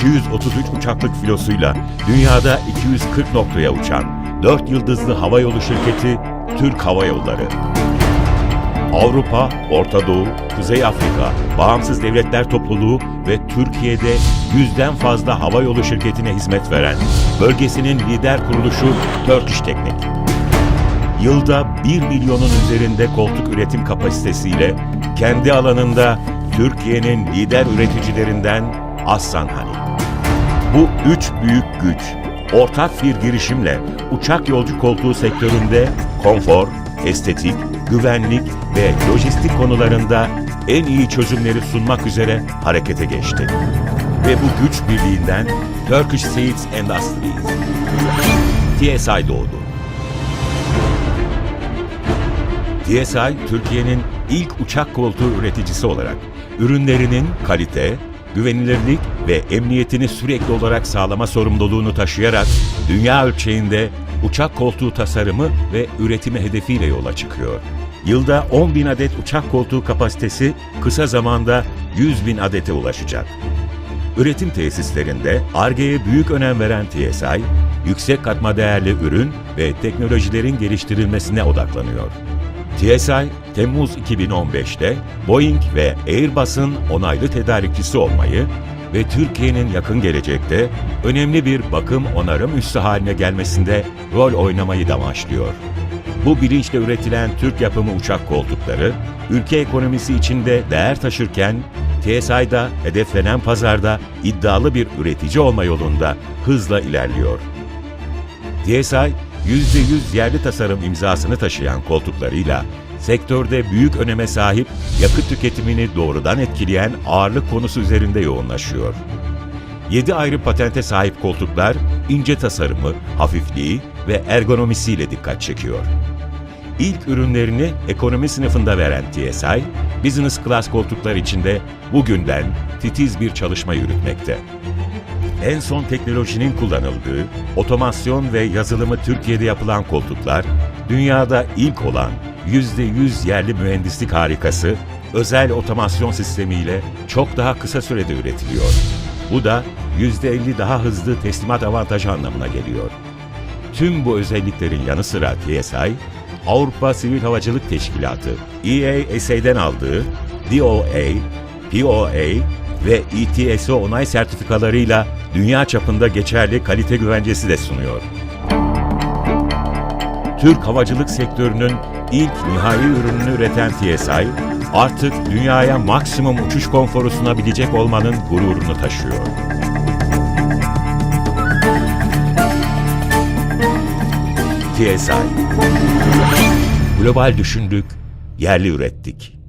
233 uçaklık filosuyla dünyada 240 noktaya uçan 4 yıldızlı havayolu şirketi Türk Hava Yolları. Avrupa, Orta Doğu, Kuzey Afrika, Bağımsız Devletler Topluluğu ve Türkiye'de yüzden fazla havayolu şirketine hizmet veren bölgesinin lider kuruluşu Turkish Teknik. Yılda 1 milyonun üzerinde koltuk üretim kapasitesiyle kendi alanında Türkiye'nin lider üreticilerinden Aslan Hani. Bu üç büyük güç ortak bir girişimle uçak yolcu koltuğu sektöründe konfor, estetik, güvenlik ve lojistik konularında en iyi çözümleri sunmak üzere harekete geçti. Ve bu güç birliğinden Turkish Seats Industries, TSI doğdu. TSI, Türkiye'nin ilk uçak koltuğu üreticisi olarak ürünlerinin kalite, güvenilirlik ve emniyetini sürekli olarak sağlama sorumluluğunu taşıyarak dünya ölçeğinde uçak koltuğu tasarımı ve üretimi hedefiyle yola çıkıyor. Yılda 10 bin adet uçak koltuğu kapasitesi kısa zamanda 100 bin adete ulaşacak. Üretim tesislerinde ARGE'ye büyük önem veren TSI, yüksek katma değerli ürün ve teknolojilerin geliştirilmesine odaklanıyor. TSI, Temmuz 2015'te Boeing ve Airbus'un onaylı tedarikçisi olmayı ve Türkiye'nin yakın gelecekte önemli bir bakım onarım üssü haline gelmesinde rol oynamayı da amaçlıyor. Bu bilinçle üretilen Türk yapımı uçak koltukları, ülke ekonomisi içinde değer taşırken, TSI'da hedeflenen pazarda iddialı bir üretici olma yolunda hızla ilerliyor. DSI, %100 yerli tasarım imzasını taşıyan koltuklarıyla sektörde büyük öneme sahip yakıt tüketimini doğrudan etkileyen ağırlık konusu üzerinde yoğunlaşıyor. 7 ayrı patente sahip koltuklar ince tasarımı, hafifliği ve ergonomisiyle dikkat çekiyor. İlk ürünlerini ekonomi sınıfında veren TSI, business class koltuklar içinde bugünden titiz bir çalışma yürütmekte en son teknolojinin kullanıldığı, otomasyon ve yazılımı Türkiye'de yapılan koltuklar, dünyada ilk olan %100 yerli mühendislik harikası, özel otomasyon sistemiyle çok daha kısa sürede üretiliyor. Bu da %50 daha hızlı teslimat avantajı anlamına geliyor. Tüm bu özelliklerin yanı sıra TSI, Avrupa Sivil Havacılık Teşkilatı, EASA'den aldığı DOA, POA ve ETSO onay sertifikalarıyla dünya çapında geçerli kalite güvencesi de sunuyor. Türk havacılık sektörünün ilk nihai ürününü üreten TSI, artık dünyaya maksimum uçuş konforu sunabilecek olmanın gururunu taşıyor. TSI Global düşündük, yerli ürettik.